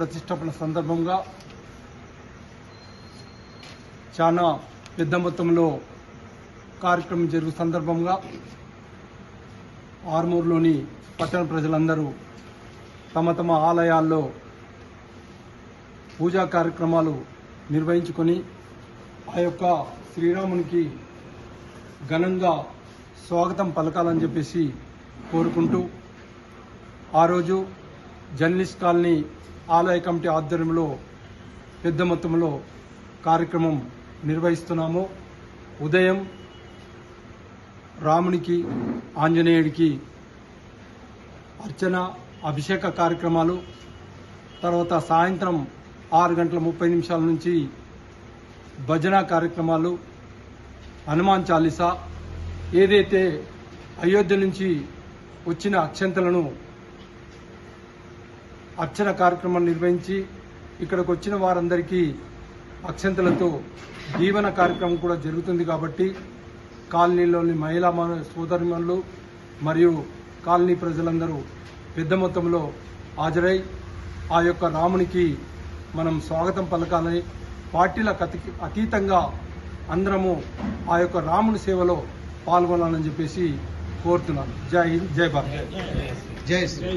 ప్రతిష్టాపన సందర్భంగా చాలా పెద్ద మొత్తంలో కార్యక్రమం జరుగు సందర్భంగా ఆర్మూర్లోని పట్టణ ప్రజలందరూ తమ తమ ఆలయాల్లో పూజా కార్యక్రమాలు నిర్వహించుకొని ఆ యొక్క శ్రీరామునికి ఘనంగా స్వాగతం పలకాలని చెప్పేసి కోరుకుంటూ ఆ రోజు జర్నలిస్ట్ కాలనీ ఆలయ కమిటీ ఆధ్వర్యంలో పెద్ద మొత్తంలో కార్యక్రమం నిర్వహిస్తున్నాము. ఉదయం రామునికి ఆంజనేయుడికి అర్చన అభిషేక కార్యక్రమాలు తర్వాత సాయంత్రం ఆరు గంటల ముప్పై నిమిషాల నుంచి భజన కార్యక్రమాలు హనుమాన్ చాలీసా ఏదైతే అయోధ్య నుంచి వచ్చిన అక్షంతలను అర్చన కార్యక్రమం నిర్వహించి ఇక్కడికి వచ్చిన వారందరికీ అక్షంతలతో దీవెన కార్యక్రమం కూడా జరుగుతుంది కాబట్టి కాలనీలోని మహిళా సోదరిమణులు మరియు కాలనీ ప్రజలందరూ పెద్ద మొత్తంలో హాజరై ఆ యొక్క రామునికి మనం స్వాగతం పలకాలని పార్టీల అతీతంగా అందరము ఆ యొక్క రాముని సేవలో పాల్గొనాలని చెప్పేసి కోరుతున్నాను. జై హింద్ జై భారత్. జై శ్రీ.